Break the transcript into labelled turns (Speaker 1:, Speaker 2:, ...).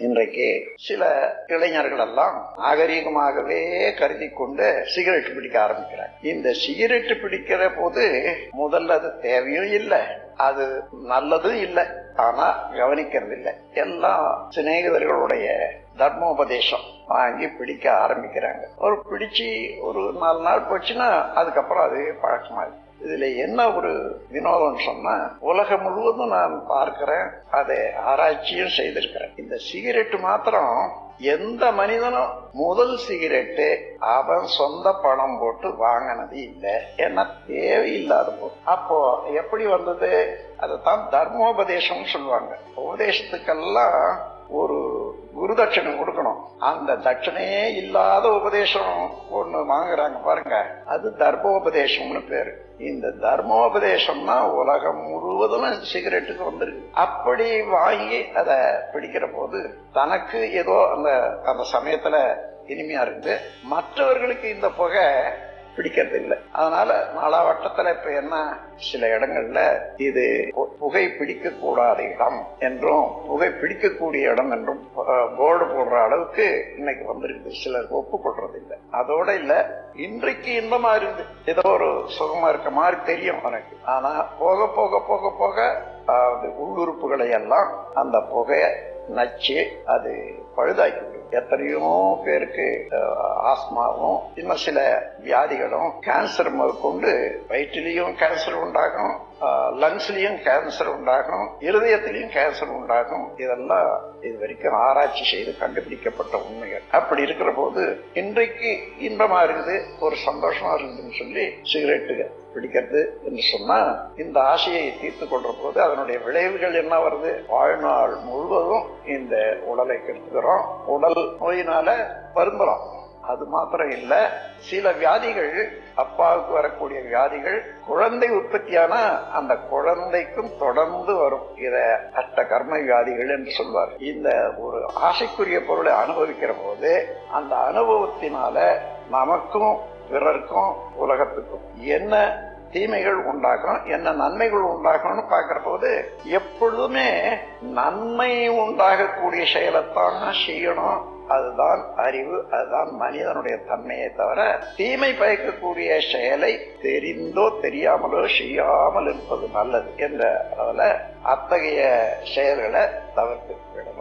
Speaker 1: இன்றைக்கு சில இளைஞர்கள் எல்லாம் நாகரீகமாகவே கருதி கொண்டு சிகரெட் பிடிக்க ஆரம்பிக்கிறாங்க. இந்த சிகரெட் பிடிக்கிற போது முதல்ல அது தேவையும் இல்லை. அது நல்லதும் இல்லை. ஆனா கவனிக்கிறது இல்லை. எல்லாம் சிநேகிதர்களுடைய தர்மோபதேசம். வாங்கி பிடிக்க ஆரம்பிக்கிறாங்க. ஒரு பிடிச்சி ஒரு நாலு நாள் போச்சுன்னா அதுக்கப்புறம் அது பழக்கமாயிடுது. இதுல என்ன ஒரு வினோதம் சொன்னா உலகம் முழுவதும் நான் பார்க்கிறேன் அதை ஆராய்ச்சியும் செய்திருக்கிறேன். இந்த சிகரெட் மாத்திரம் எந்த மனிதனும் முதல் சிகரெட்டு அவன் சொந்த பணம் போட்டு வாங்கினது இல்லை. ஏன்னா தேவையில்லாத போது அப்போ எப்படி வந்தது? அதைத்தான் தர்மோபதேசம் சொல்லுவாங்க. உபதேசத்துக்கெல்லாம் ஒரு குரு தட்சணை கொடுக்கணும். அந்த தட்சணையே இல்லாத உபதேசம் ஒண்ணு வாங்குறாங்க பாருங்க. அது தர்மோபதேசம்னு பேரு. இந்த தர்மோபதேசம்னா உலகம் முழுவதும் சிகரெட்டுக்கு வந்துருக்கு. அப்படி வாங்கி அதை பிடிக்கிற போது தனக்கு ஏதோ அந்த அந்த சமயத்துல இனிமையா இருக்குது மற்றவர்களுக்கு இந்த புகை பிடிக்கிறது இல்லை அதனால நாலாவட்டத்துல இப்ப என்ன சில இடங்கள்ல இது புகை பிடிக்க கூடாத இடம் என்றும் புகை பிடிக்கக்கூடிய இடம் என்றும் போர்டு போடுற அளவுக்கு இன்னைக்கு வந்திருக்கு. சிலருக்கு ஒப்புக்கொள்றது இல்லை அதோட இல்ல இன்றைக்கு இன்பமா இருந்து. ஏதோ ஒரு சுகமா இருக்க மாதிரி தெரியும் எனக்கு. ஆனா போக போக போக போக உள்ளுறுப்புகளை எல்லாம் அந்த புகைய நச்சு அது பழுதாக்கி எத்தனையோ பேருக்கு ஆஸ்மாவும் இன்னும் சில வியாதிகளும் கேன்சர் முதற்கொண்டு வயிற்றிலையும் கேன்சர் உண்டாகும் லங்ஸ்லயும் கேன்சர் உண்டாகும் இருதயத்திலையும் கேன்சர் உண்டாகும். இதெல்லாம் இது வரைக்கும் ஆராய்ச்சி செய்து கண்டுபிடிக்கப்பட்ட உண்மைகள். அப்படி இருக்கிற போது இன்றைக்கு இன்பமா இருக்குது ஒரு சந்தோஷமா இருக்குதுன்னு சொல்லி சிகரெட்டுகள் பிடிக்கிறது என்று சொன்னா இந்த ஆசையை தீர்த்து கொள்ற போது அதனுடைய விளைவுகள் என்ன வருது? வாழ்நாள் முழுவதும் இந்த உடலை கெடுத்துக்கிறோம். உடல் நோயினால வருந்துறோம். அது மாத்திரம் இல்ல சில வியாதிகள் அப்பாவுக்கு வரக்கூடிய வியாதிகள் குழந்தை உற்பத்தியான அந்த குழந்தைக்கும் தொடர்ந்து வரும். இத அஷ்ட கர்ம வியாதிகள் என்று சொல்வார். இந்த ஒரு ஆசைக்குரிய பொருளை அனுபவிக்கிற போது அந்த அனுபவத்தினால நமக்கும் பிறருக்கும் உலகத்துக்கும் என்ன தீமைகள் உண்டாகும் என்ன நன்மைகள் உண்டாகும்னு பார்க்கிற போது எப்பொழுதுமே நன்மை உண்டாகக்கூடிய செயலைத்தான் செய்யணும். அதுதான் அறிவு அதுதான் மனிதனுடைய தன்மையை தவிர தீமை பயக்கக்கூடிய செயலை தெரிந்தோ தெரியாமலோ செய்யாமல் இருப்பது நல்லது என்ற அளவில் அத்தகைய செயல்களை தவிர்த்து விடணும்